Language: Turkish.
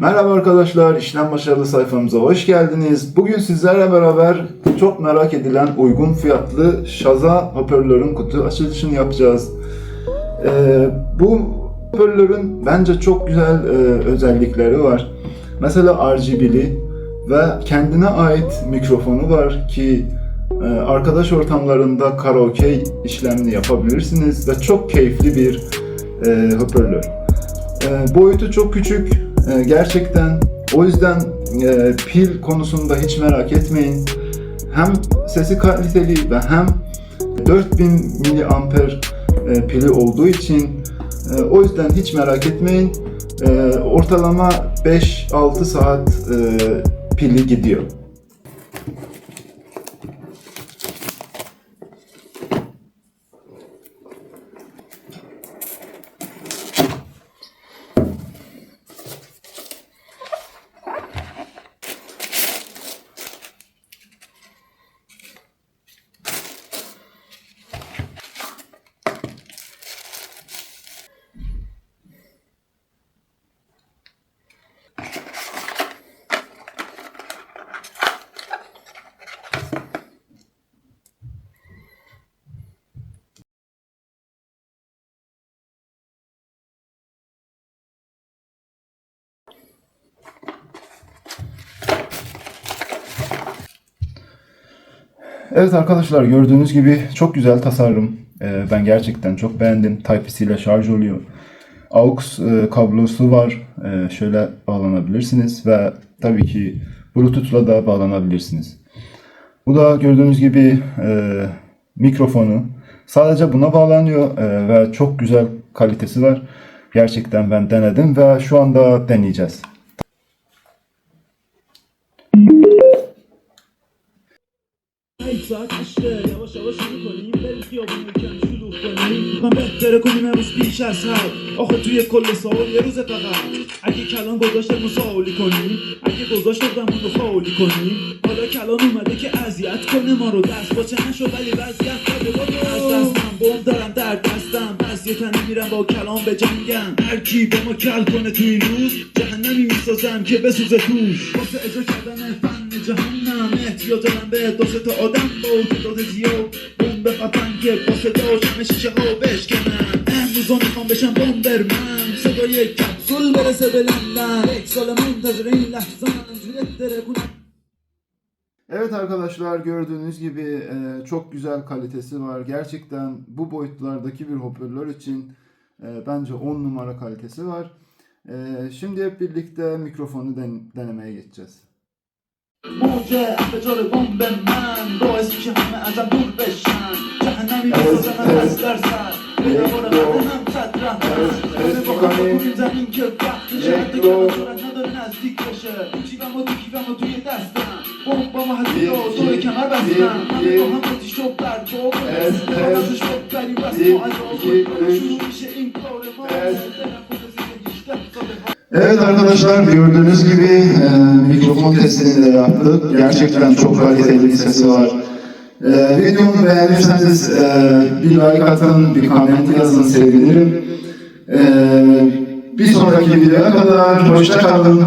Merhaba arkadaşlar, İşlem Başarılı sayfamıza hoş geldiniz. Bugün sizlerle beraber çok merak edilen uygun fiyatlı Shaza hoparlörün kutu açılışını yapacağız. Ee, bu hoparlörün bence çok güzel e, özellikleri var. Mesela RGB'li ve kendine ait mikrofonu var ki e, arkadaş ortamlarında karaoke işlemini yapabilirsiniz ve çok keyifli bir e, hoparlör. E, boyutu çok küçük e, gerçekten. O yüzden e, pil konusunda hiç merak etmeyin. Hem sesi kaliteli ve hem 4000 miliamper e, pili olduğu için e, o yüzden hiç merak etmeyin. E, ortalama 5-6 saat e, pili gidiyor. Evet arkadaşlar gördüğünüz gibi çok güzel tasarım. Ee, ben gerçekten çok beğendim. Type-C ile şarj oluyor. AUX e, kablosu var. Ee, şöyle bağlanabilirsiniz ve tabii ki Bluetooth'la da bağlanabilirsiniz. Bu da gördüğünüz gibi e, mikrofonu. Sadece buna bağlanıyor e, ve çok güzel kalitesi var. Gerçekten ben denedim ve şu anda deneyeceğiz. کنیم من بهتره کنیم امروز بیش از حد. آخه توی کل سال یه روز فقط. اگه کلان گذاشته مساولی کنیم اگه گذاشته زمان رو فاولی کنیم حالا کلان اومده که اذیت کنه ما رو. دست با چه نشو ولی وضعیت بده. برو از دستم بم دارم در دستم. از یه تنه میرم با کلام به جنگم. هر کی با ما کل کنه توی این روز جهنمی می‌سازم که بسوزه توش. واسه اجرا کردن فن جهنم związana by doszedł to od Ty to zjął bombę patankę Poszedł do oczami şişe o beşkeme En uzun konbeşen bomberman Sego ye kapsul vere sebelenler Tek sole muntazırın lahzanın Zületlere kulak Evet arkadaşlar gördüğünüz gibi e, çok güzel kalitesi var. Gerçekten bu boyutlardaki bir hoparlör için e, bence 10 numara kalitesi var. E, şimdi hep birlikte mikrofonu denemeye geçeceğiz. موج انفجار بمب من باعث میشه همه ازم دور بشن جهنمی بسازم از درصد به دوباره بدنم صد رحمت همه با خود بودیم زمین که وقتشه دیگه جرأت نداره نزدیک بشه جیبم و تو کیفم و توی دستم بمب با هستی و دور کمر بستم همه با هم آتیش و برگ و ازش ببریم بس ما عذاب شروع میشه این کار ما دلم خود زیر 18 ساله Evet arkadaşlar gördüğünüz gibi e, mikrofon testini de yaptık. Gerçekten çok kaliteli bir sesi var. E, videomu beğenirseniz e, bir like atın, bir comment yazın sevinirim. E, bir sonraki videoya kadar hoşça kalın.